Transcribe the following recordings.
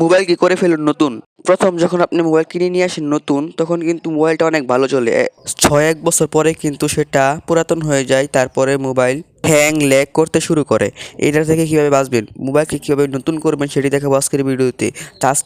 Mobile কি করে ফেলুন নতুন? প্রথম যখন আপনি মোবাইল কিনে নিয়ে আসেন নতুন, তখন কিন্তু মোবাইলটা অনেক ভালো চলে। ছয় এক বছর পরে কিন্তু সেটা পুরাতন হয়ে যায়, তারপরে মোবাইল হ্যাং ল্যাগ করতে শুরু করে। এটা থেকে কীভাবে বাঁচবেন? মোবাইলকে কীভাবে নতুন করবেন সেটি দেখাবো আজকের ভিডিওতে।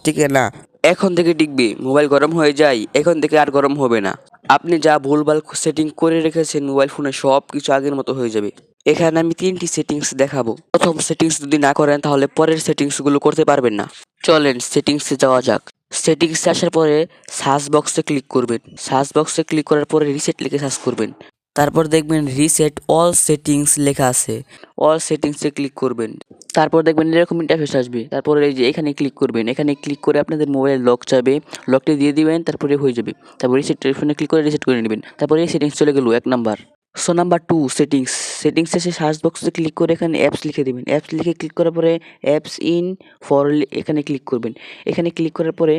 টিকে না, এখন থেকে টিকবে। মোবাইল গরম হয়ে যায়, এখন থেকে আর গরম হবে না। আপনি যা ভুলভাল সেটিং করে রেখেছেন, মোবাইল ফোনে সব কিছু আগের মতো হয়ে যাবে। এখানে আমি তিনটি সেটিংস দেখাবো। প্রথম সেটিংস যদি না করেন, তাহলে পরের সেটিংসগুলো করতে পারবেন না। চলেন সেটিংসে যাওয়া যাক। সেটিংসে আসার পরে সার্চ বক্সে ক্লিক করবেন। সার্চ বক্সে ক্লিক করার পরে রিসেট লিখে সার্চ করবেন। তারপর দেখবেন রিসেট অল সেটিংস লেখা আছে। অল সেটিংসে ক্লিক করবেন। তারপর দেখবেন এরকম ইন্টারফেস আসবে। তারপরে এই যে এখানে ক্লিক করবেন। এখানে ক্লিক করে আপনাদের মোবাইলের লক চাবে লকটি দিয়ে দিবেন, তারপরে হয়ে যাবে। তারপর রিসেট টেলিফোনে ক্লিক করে রিসেট করে নেবেন। তারপরে সেটিংস চলে গেল এক number so number two settings সেটিংসে এসে সার্চ বক্সে ক্লিক করে এখানে অ্যাপস লিখে দেবেন। অ্যাপস লিখে ক্লিক করার পরে অ্যাপস ইন ফর এখানে ক্লিক করবেন। এখানে ক্লিক করার পরে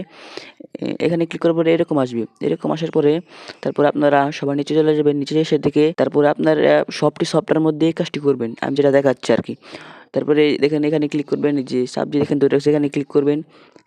এখানে ক্লিক করার পরে এরকম আসবে। এরকম আসার পরে তারপরে আপনারা সবার নিচে চলে যাবেন। নিচে এসে থেকে তারপরে আপনার সবটি সফটওয়্যার মধ্যে কাজটি করবেন। আমি যেটা দেখাচ্ছি আর কি। তারপরে দেখেন এখানে ক্লিক করবেন। যে সাবজেক্ট এখানে ধরে এখানে ক্লিক করবেন।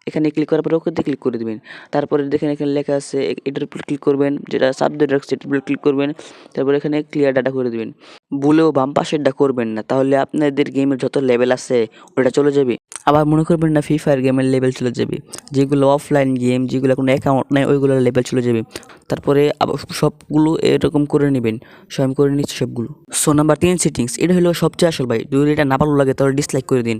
এখানে ক্লিক করার পরে ওকে ক্লিক করে দেবেন। তারপরে দেখেন এখানে লেখা আছে, এটার উপর ক্লিক করবেন। যেটা সাবজেক্ট রাখছে, এটার উপর ক্লিক করবেন। তারপরে এখানে ক্লিয়ার ডাটা করে দেবেন। ভুলেও বাম পাশেরটা করবেন না। তাহলে আপনাদের গেমের যত লেভেল আছে, ওটা চলে যাবে। আবার মনে করবেন না ফ্রি ফায়ার গেমের লেভেল চলে যাবে। যেগুলো অফলাইন গেম যেগুলো কোনো অ্যাকাউন্ট নেই, ওইগুলোর লেভেল চলে যাবে। তারপরে আবার সবগুলো এরকম করে নেবেন। স্বয়ং করে নিচ্ছে সবগুলো। সো নাম্বার তিন সেটিংস এটা হলো সবচেয়ে আসল ভাই। যদি এটা না ভালো লাগে, তাহলে ডিসলাইক করে দিন।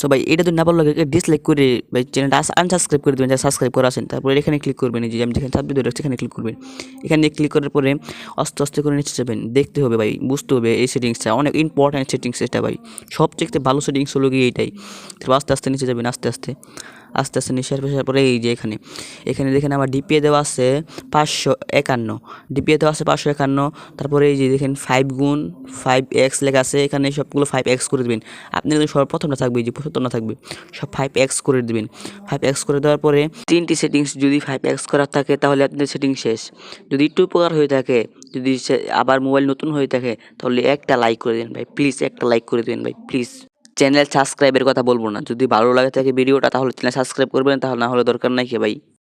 সো, ভাই, এটা যদি না ভালো লাগে ডিসলাইক করে ভাই চ্যানেলটা আনসাবস্ক্রাইব করে দেবেন। যারা সাবস্ক্রাইব করে আসেন তারপরে এখানে ক্লিক করবেন। যে আমি যেখানে সাবজেক্ট রাখছি ক্লিক করবেন। এখানে ক্লিক করার পরে আস্তে আস্তে করে নিচে যাবেন। দেখতে হবে ভাই, বুঝতে হবে। এই সেটিংসটা, অনেক ইম্পর্ট্যান্ট সেটিংস এটা ভাই। সবচেয়ে ভালো সেটিংস হলো কি এইটাই তারপর আস্তে আস্তে নিচে যাবেন, আস্তে আস্তে। আস্তে আস্তে নিচে আসার পরে এই যে এখানে। এখানে দেখেন আমার ডিপিএ দেওয়া আছে পাঁচশো একান্ন। ডিপিএ দেওয়া আছে পাঁচশো একান্ন। তারপরে এই যে দেখেন ফাইভ গুণ ফাইভ এক্স লেখা আছে। এখানে সবগুলো ফাইভ এক্স করে দেবেন। আপনি যদি সর্বপ্রথমটা থাকবে যে প্রথমটা থাকবে, সব ফাইভ এক্স করে দেবেন। ফাইভ এক্স করে দেওয়ার পরে তিনটি সেটিংস যদি ফাইভ এক্স করার থাকে, তাহলে আপনাদের সেটিং শেষ। যদি একটু উপকার হয়ে থাকে, যদি আবার মোবাইল নতুন হয়ে থাকে, তাহলে একটা লাইক করে দিন ভাই। প্লিজ একটা লাইক করে দিন ভাই প্লিজ চ্যানেল সাবস্ক্রাইবের কথা বলব না। যদি ভালো লাগে থাকে ভিডিওটা, তাহলে চ্যানেল সাবস্ক্রাইব করবেন, তাহলে না হলে দরকার নাই কি ভাই?